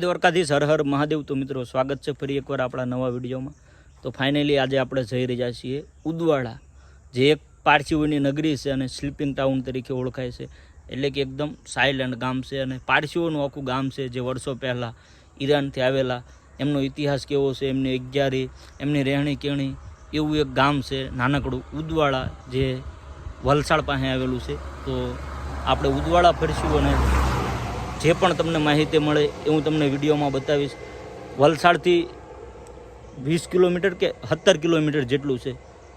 જય દ્વારકાધીશ હર હર મહાદેવ. તો મિત્રો, સ્વાગત છે ફરી એકવાર આપણા નવા વિડીયોમાં. તો ફાઇનલી આજે આપણે જઈ રહ્યા છીએ ઉદવાડા, જે એક પારસીઓની નગરી છે અને સ્લીપિંગ ટાઉન તરીકે ઓળખાય છે. એટલે કે એકદમ સાયલન્ટ ગામ છે અને પારસીઓનું આખું ગામ છે જે વર્ષો પહેલાં ઈરાનથી આવેલા. એમનો ઇતિહાસ કેવો છે, એમની અગિયારી, એમની રહેણી કેણી એવું એક ગામ છે નાનકડું ઉદવાડા જે વલસાડ પાસે આવેલું છે. તો આપણે ઉદવાડા ફરશું અને જે પણ તમને માહિતી મળે એ હું તમને વિડીયોમાં બતાવીશ. વલસાડથી વીસ કિલોમીટર કે સત્તર કિલોમીટર જેટલું છે.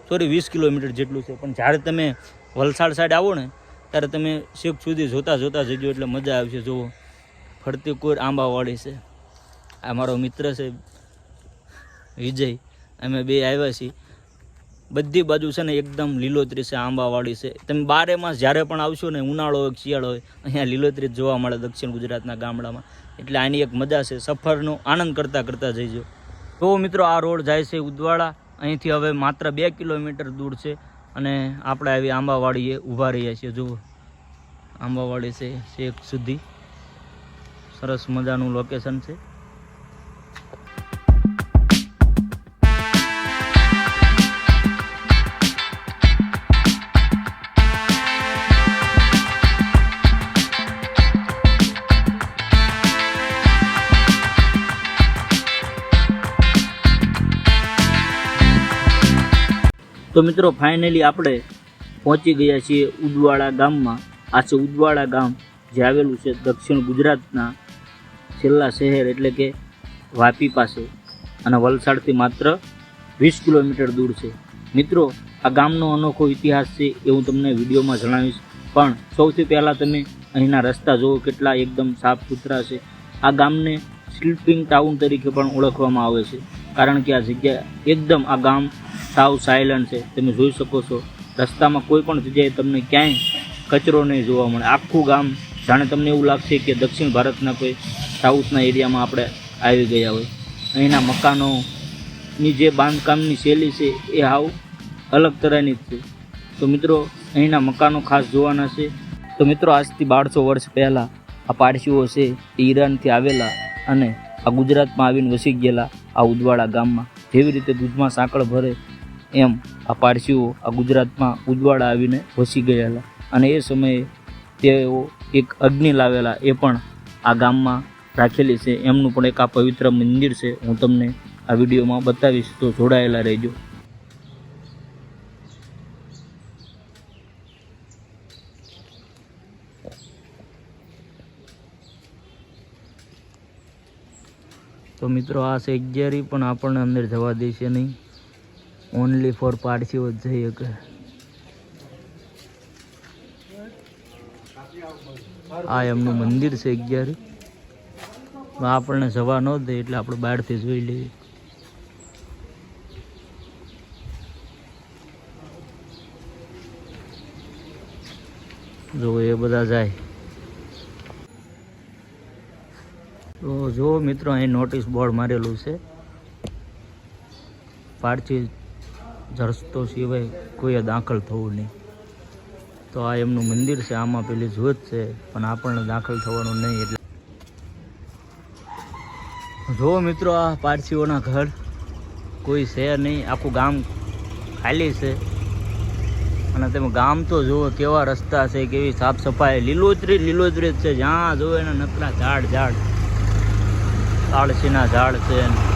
સોરી વીસ કિલોમીટર જેટલું છે. પણ જ્યારે તમે વલસાડ સાઈડ આવો ને, ત્યારે તમે શેખ સુધી જોતા જોતા જજો એટલે મજા આવશે. જુઓ, ફરતી કોઈ આંબાવાળી છે. આ મારો મિત્ર છે, વિજય. અમે બે આવ્યા છીએ. બધી બાજુ છે ને એકદમ લીલોતરી છે આંબાવાળી છે. તમે બારે માસ જ્યારે પણ આવશો ને, ઉનાળો હોય શિયાળો હોય, અહીંયા લીલોતરી જોવા મળે દક્ષિણ ગુજરાતના ગામડામાં. એટલે આની એક મજા છે, સફરનો આનંદ કરતાં કરતાં જઈજો તો મિત્રો, આ રોડ જાય છે ઉદવાડા. અહીંથી હવે માત્ર બે કિલોમીટર દૂર છે અને આપણે આવી આંબાવાડીએ ઊભા રહ્યા છીએ. જુઓ, આંબાવાડી છે શેખ સુધી. સરસ મજાનું લોકેશન છે. તો મિત્રો ફાઇનલી આપણે પહોંચી ગયા છીએ ઉદવાડા ગામમાં. આ છે ઉદવાડા ગામ, જે આવેલું છે દક્ષિણ ગુજરાતના છેલ્લા શહેર એટલે કે વાપી પાસે. અને વલસાડથી માત્ર વીસ કિલોમીટર દૂર છે. મિત્રો, આ ગામનો અનોખો ઇતિહાસ છે એ હું તમને વિડીયોમાં જણાવીશ. પણ સૌથી પહેલાં તમે અહીંના રસ્તા જુઓ, કેટલા એકદમ સાફ સુથરા છે. આ ગામને સ્લીપિંગ ટાઉન તરીકે પણ ઓળખવામાં આવે છે. કારણ કે આ જગ્યા એકદમ આ ગામ સાવ સાયલન્ટ છે. તમે જોઈ શકો છો. રસ્તામાં કોઈ પણ જગ્યાએ તમને ક્યાંય કચરો નહીં જોવા મળે. આખું ગામ જાણે તમને એવું લાગશે કે દક્ષિણ ભારતના કોઈ સાઉથના એરિયામાં આપણે આવી ગયા હોય. અહીંના મકાનોની જે બાંધકામની શૈલી છે એ હાવ અલગ તરહની જ છે. તો મિત્રો, અહીંના મકાનો ખાસ જોવાના છે. તો મિત્રો, આજથી બારસો વર્ષ પહેલાં આ પારસીઓ છે એ ઈરાનથી આવેલા અને આ ગુજરાતમાં આવીને વસી ગયેલા આ ઉદવાડા ગામમાં. જેવી રીતે દૂધમાં સાંકળ ભરે એમ આ પારસીઓ આ ગુજરાતમાં ઉજવાડા આવીને વસી ગયેલા. અને એ સમયે તેઓ એક અગ્નિ લાવેલા એ પણ આ ગામમાં રાખેલી છે. એમનું પણ એક આ પવિત્ર મંદિર છે. હું તમને આ વિડીયોમાં બતાવીશ. તો જોડાયેલા રહેજો. તો મિત્રો, આ અગિયારી પણ આપણને અંદર જવા દેશે નહીં. ઓનલી ફોર પારસીઓ જ જઈ શકે આ એમનું મંદિર છે અગિયાર. આપણને જવા ન દે એટલે આપણે બહારથી જોઈ લઈએ. જો એ બધા જાય. તો જો મિત્રો, અહીં નોટિસ બોર્ડ મારેલું છે. પારસી જરસ્તો સિવાય કોઈએ દાખલ થવું નહીં. તો આ એમનું મંદિર છે, આમાં પેલી જોત છે, પણ આપણને દાખલ થવાનું નહીં એટલે. જો મિત્રો આ પારસીઓના ઘર, કોઈ છે નહીં, આખું ગામ ખાલી છે. અને તમે ગામ તો જુઓ કેવા રસ્તા છે, કેવી સાફ સફાઈ લીલોતરી લીલોતરી જ છે. જ્યાં જુઓ એના નકરા ઝાડ ઝાડ. તાળસીના ઝાડ છે.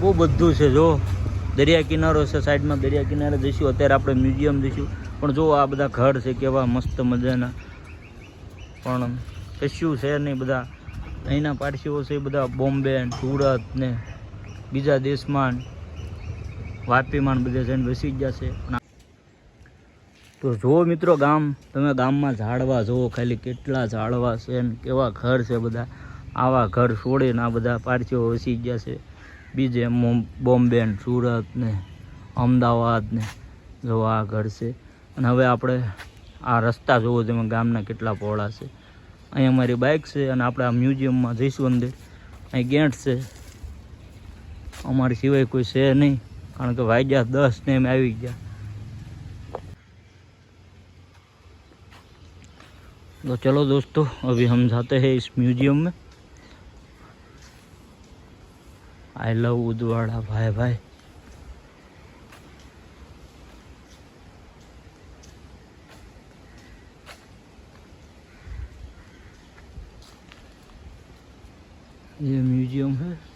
બહુ બધું છે, જો. દરિયા કિનારો છે, સાઈડમાં દરિયા કિનારે જઈશું. અત્યારે આપણે મ્યુઝિયમ જઈશું. પણ જો આ બધા ઘર છે, કેવા મસ્ત મજાના. પણ કશું છે નહીં બધા. અહીંના પારસીઓ છે બધા બોમ્બે સુરત ને બીજા દેશમાં વાપીમાં બધે જઈને વસી ગયા છે. તો જુઓ મિત્રો ગામ, તમે ગામમાં ઝાડવા જુઓ, ખાલી કેટલા ઝાડવા છે ને કેવા ઘર છે બધા. આવા ઘર છોડીને આ બધા પારસીઓ વસી ગયા છે. બીજે મોમ- બોમ્બે ને સુરત ને અમદાવાદ ને જો આ ઘર છે અને હવે આપણે આ રસ્તા જોવો તમે ગામના કેટલા પહોળા છે અહીં અમારી બાઇક છે અને આપણે આ મ્યુઝિયમમાં જઈશું અંદર અહીં ગેટ છે અમારી સિવાય કોઈ છે નહીં કારણ કે વાગ્યા દસ ને એમ આવી ગયા तो चलो दोस्तों अभी हम जाते हैं इस म्यूजियम में आई लव उदवाड़ा भाई भाई ये म्यूजियम है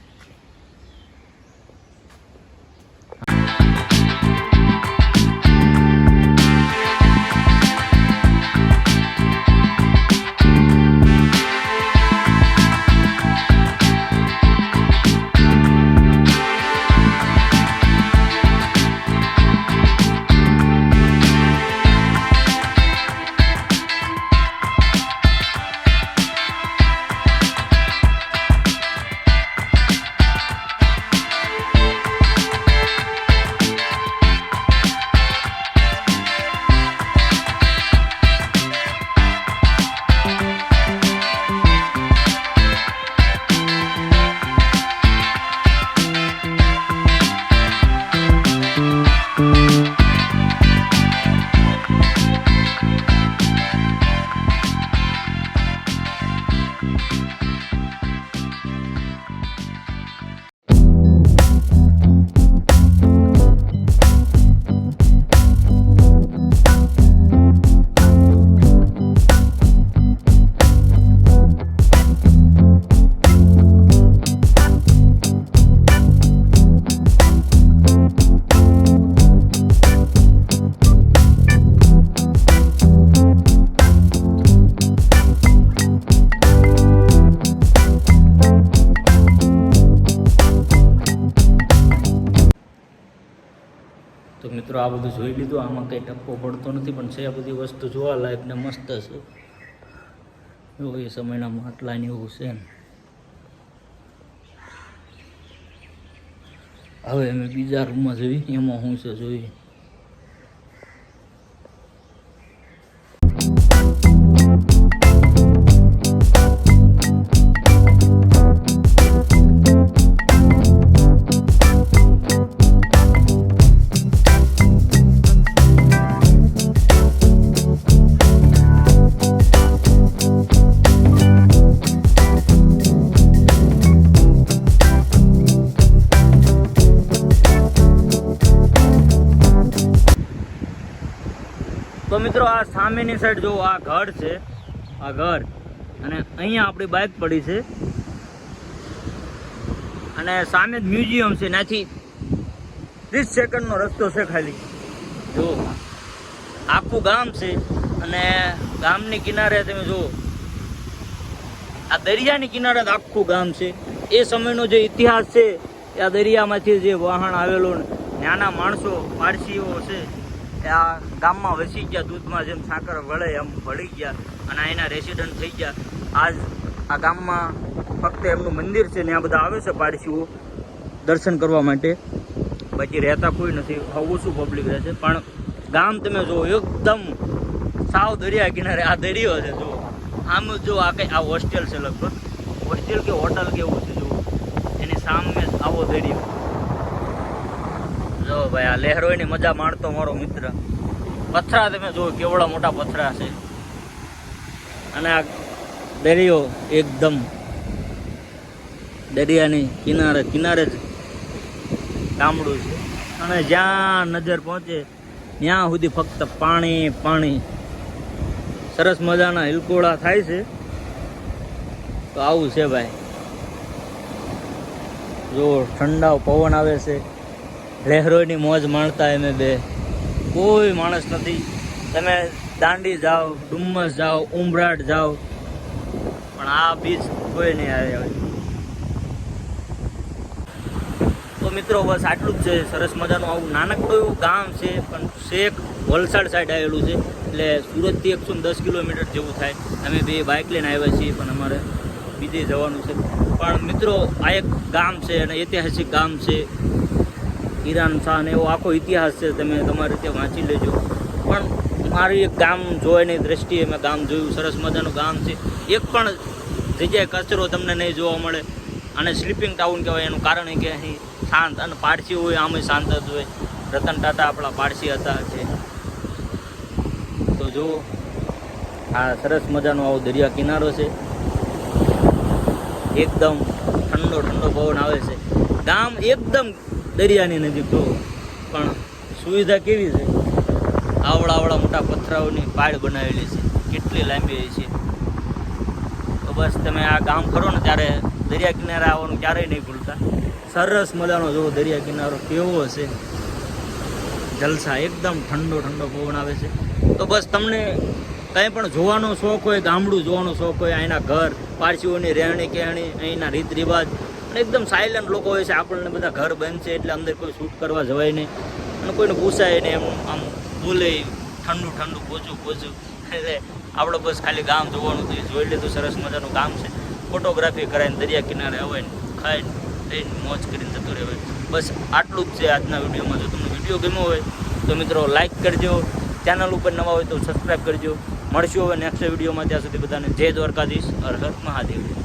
મિત્રો આ બધું જોઈ લીધું, આમાં કંઈ ટપ્પો પડતો નથી, પણ છે આ બધી વસ્તુ જોવા લાયક ને મસ્ત છે. જો એ સમયના માટલા ને એવું છે ને. હવે અમે બીજા રૂમમાં જોઈએ, એમાં શું છે જોઈએ મિત્રો, આ સામેની સાઈડ જો આ ઘર છે, આ ઘર, અને અહીંયા આપણી બાઇક પડી છે. અને સામે જ મ્યુઝિયમ છે, ત્યાંથી ત્રીસ સેકન્ડનો રસ્તો છે ખાલી. જો, આખું ગામ છે, અને ગામની કિનારે તમે જુઓ, આ દરિયાની કિનારે આખું ગામ છે. એ સમયનો જે ઇતિહાસ છે આ દરિયામાંથી જે વહાણ આવેલું નાના માણસો, પારસીઓ છે આ ગામમાં વસી ગયા, દૂધમાં જેમ સાકર વળે એમ વળી ગયા અને એના રેસિડન્ટ થઈ ગયા. આજ આ ગામમાં ફક્ત એમનું મંદિર છે ને આ બધા આવે છે પાડશીઓ દર્શન કરવા માટે. બાકી રહેતા કોઈ નથી ઓછું પબ્લિક રહે છે? પણ ગામ તમે જુઓ એકદમ સાવ દરિયા કિનારે આ દરિયો છે, જુઓ. આમ જો આ કંઈ આ હોસ્ટેલ છે લગભગ. હોસ્ટેલ કે હોટલ કે એવું છે, જુઓ. એની સામે જ આવો દરિયો. જો ભાઈ, આ લહેરોની મજા માણતો મારો મિત્ર. પથરા તમે જુઓ, કેવડા મોટા પથરા છે. અને આ દરિયો એકદમ દરિયાની કિનારે કિનારે જ ગામડું છે. અને જ્યાં નજર પહોંચે, ત્યાં સુધી ફક્ત પાણી પાણી. સરસ મજાના હિલકોળા થાય છે. તો આવું છે ભાઈ. જો ઠંડા પવન આવે છે. લહેરોની મોજ માણતા અમે બે. કોઈ માણસ નથી. તમે દાંડી જાઓ, ડુમ્મસ જાઓ, ઉમરાટ જાઓ. પણ આ બીચ કોઈ નહીં આવે તો મિત્રો, બસ આટલું જ છે. સરસ મજાનું આવું નાનકડું એવું ગામ છે, પણ શેખ વલસાડ સાઈડ આવેલું છે. એટલે સુરતથી એકસો દસ કિલોમીટર જેવું થાય. અમે બે બાઇક લઈને આવ્યા છીએ, પણ અમારે બીજે જવાનું છે. પણ મિત્રો, આ એક ગામ છે, અને ઐતિહાસિક ગામ છે. ઈરાન શાહ ને એવો આખો ઇતિહાસ છે, તમે તમારી રીતે વાંચી લેજો. પણ મારું એક ગામ જોવાની દ્રષ્ટિએ મેં ગામ જોયું, સરસ મજાનું ગામ છે. એક પણ જગ્યાએ કચરો તમને નહીં જોવા મળે. અને સ્લીપિંગ ટાઉન કહેવાય, એનું કારણ એ કે અહીં શાંત અને પારસી હોય, આમે શાંત જ હોય. રતન ટાટા આપણા પારસી હતા છે તો જુઓ, આ સરસ મજાનો આવો દરિયા કિનારો છે. એકદમ ઠંડો ઠંડો પવન આવે છે. ગામ એકદમ દરિયાની નજીક જો પણ સુવિધા કેવી છે? આવડા આવડા મોટા પથરાઓની પાળ બનાવેલી છે. કેટલી લાંબી છે. તો બસ તમે આ ગામ ફરો ને ત્યારે દરિયા કિનારે આવવાનું ક્યારેય નહીં ભૂલતા. સરસ મજાનો જો દરિયા કિનારો કેવો છે. જલસા એકદમ ઠંડો ઠંડો પવન આવે છે. તો બસ તમને કંઈ પણ જોવાનો શોખ હોય, ગામડું જોવાનો શોખ હોય અહીંના ઘર, પારસીઓની રહેણી કહેણી અહીંના રીત રિવાજ અને એકદમ સાયલન્ટ લોકો હોય છે. આપણને બધા ઘર બંધ છે એટલે અંદર કોઈ શૂટ કરવા જવાય નહીં. અને કોઈને પૂછાય નહીં એમ, આમ બોલે ઠંડુ ઠંડુ, પોચું પોચું. એટલે આપણે બસ ખાલી ગામ જોવાનું તો જોઈ જોઈ લીધું સરસ મજાનું ગામ છે. ફોટોગ્રાફી કરાવીને દરિયા કિનારે અવાય ને ખાઈને થઈને મોજ કરીને જતું રહેવાય. બસ આટલું જ છે આજના વિડીયોમાં. જો તમને વીડિયો ગમ્યો હોય તો મિત્રો લાઈક કરજો. ચેનલ ઉપર નવા હોય તો સબસ્ક્રાઈબ કરજો. મળશું હવે નેક્સ્ટ વિડીયોમાં. ત્યાં સુધી બધાને જય દ્વારકાધીશ. હર હર મહાદેવ.